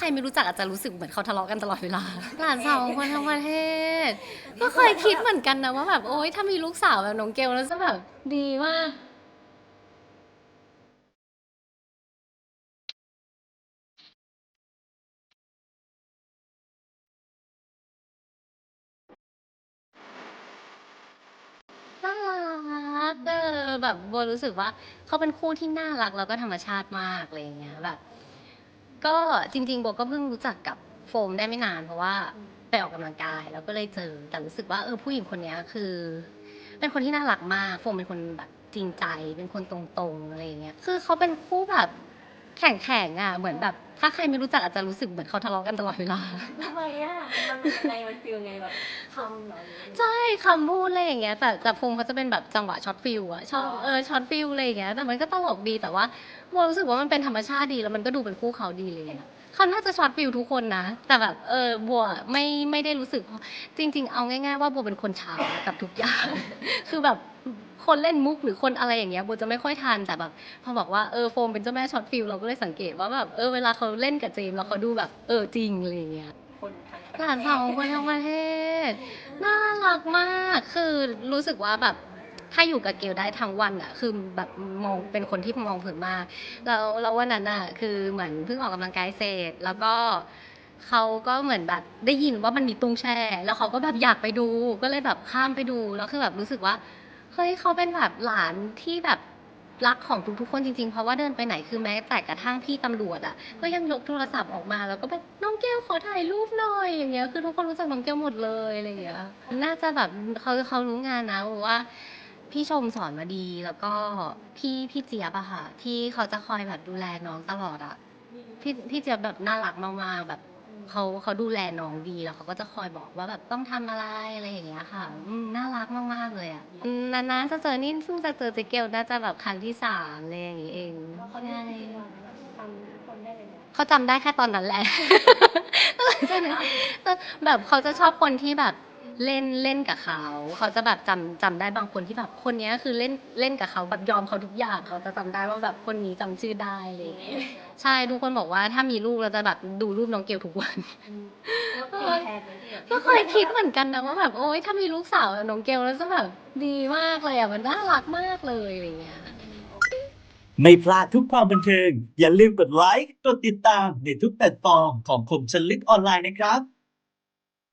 ใครไม่รู้จักอาจจะรู้สึกเหมือนเขาทะเลาะกันตลอดเวลา หลานสาวของคนทั้งประเทศ ก็เคยคิดเหมือนกันนะว่าแบบโอ๊ยถ้ามีลูกสาวแบบน้องเกลแล้วจะแบบดีมาก น่ารักเออแบบโบรู้สึกว่าเขาเป็นคู่ที่น่ารักแล้วก็ธรรมชาติมากอะไรอย่างเงี้ยแบบ ก็จริงๆโบก็เพิ่งรู้จักกับโฟมได้ไม่นานเพราะว่าไปออกกำลังกายแล้วก็เลยเจอแต่รู้สึกว่าเออผู้หญิงคนนี้คือ เป็นคนที่น่ารักมากโฟมเป็นคนแบบจริงใจ เป็นคนตรงๆอะไรอย่างเงี้ยคือเขาเป็นคู่แบบแข็งๆอะเหมือนแบบ ถ้าใครไม่รู้จักอาจจะรู้สึกเหมือนเขาทะเลาะกันตลอดเวลา ทำไมอะ มันเป็นไงมันฟีลไงแบบคำเหรอหรือยังไงใช่คำพูดอะไรอย่างเงี้ย แต่แต่ภูมิเขาจะเป็นแบบจังหวะช็อตฟิลอะชอบอ๋อ เออช็อตฟิลอะไรอย่างเงี้ยแต่มันก็ตลกดีแต่ว่าโมรู้สึกว่ามันเป็นธรรมชาติดีแล้วมันก็ดูเป็นคู่เขาดีเลยอะเขาน่าจะช็อตฟิลทุกคนนะแต่แบบเออบัวไม่ไม่ได้รู้สึก จริง ๆ เอาง่าย ๆ ว่าบัวเป็นคนช้ากับทุกอย่าง คือแบบคนเล่นมุกหรือคนอะไรอย่างเงี้ยบัวจะไม่ค่อยทันแต่แบบพอบอกว่าเออโฟมเป็นเจ้าแม่ช็อตฟิลเราก็เลยสังเกตว่าแบบเออเวลาเขาเล่นกับเจมส์แล้วเขาดูแบบเออจริงอะไรอย่างเงี้ย คนทางหลานสาวของคนทั้งประเทศ น่ารักมาก คือรู้สึกว่าแบบ ถ้าอยู่กับเกลได้ทั้งวันอะคือแบบมองเป็นคนที่มองเผินมาก แล้วแล้ววันนั้นอะคือเหมือนเพิ่งออกกำลังกายเสร็จ แล้วก็เขาก็เหมือนแบบได้ยินว่ามันมีตุ้งแช่ แล้วเขาก็แบบอยากไปดู ก็เลยแบบข้ามไปดู แล้วคือแบบรู้สึกว่า เฮ้ยเขาเป็นแบบหลานที่แบบรักของทุกๆคนจริงๆ เพราะว่าเดินไปไหนคือแม้แต่กระทั่งพี่ตำรวจอะ ก็ยังยกโทรศัพท์ออกมาแล้วก็แบบ องแก้วขอถ่ายรูปหน่อยอย่างเงี้ยคือทุกคนรู้จักน้องแก้วหมดเลยอะไรอย่างเงี้ยน่าจะแบบเขาเขารู้งานนะว่า พี่ชมสอนมาดีแล้วก็พี่พี่เจี๊ยบอะค่ะ ที่เขาจะคอยแบบดูแลน้องตลอดอะพี่พี่เจี๊ยบแบบน่ารักมากๆแบบเขาเขาดูแลน้องดีแล้วเขาก็จะคอยบอกว่าแบบต้องทำอะไรอะไรอย่างเงี้ยค่ะน่ารักมากๆเลยอะนานๆจะเจอนี่ซึ่งจะเจอเจเกลน่าจะแบบครั้งที่สามอะไรอย่างงี้เอง เขาได้ทุกวันทำทุกคนได้เลยเนี่ยเขาจำได้แค่ตอนนั้นแหละใช่ไหมแต่แบบเขาจะชอบคนที่แบบเล่นเล่นกับเขา เขาจะแบบจำจำได้บางคนที่แบบคนเนี้ยคือเล่นเล่นกับเขาแบบยอมเขาทุกอย่าง เขาจะจำได้ว่าแบบคนนี้จำชื่อได้อะไรอย่างเลยใช่ทุกคนบอกว่าถ้ามีลูกเราจะแบบดูรูปน้องเกลทุกวัน แล้วเป็นแทนเลยที่แบบก็เคยคิดเหมือนกันนะว่าแบบโอ๊ยถ้ามีลูกสาวแบบน้องเกลแล้วจะแบบดีมากเลยอะมันน่ารักมากเลยอะไรอย่างเงี้ย ไม่พลาดทุกความบันเทิง อย่าลืมกดไลค์ กดติดตามในทุกแพลตฟอร์มของคมชนลึกออนไลน์นะครับ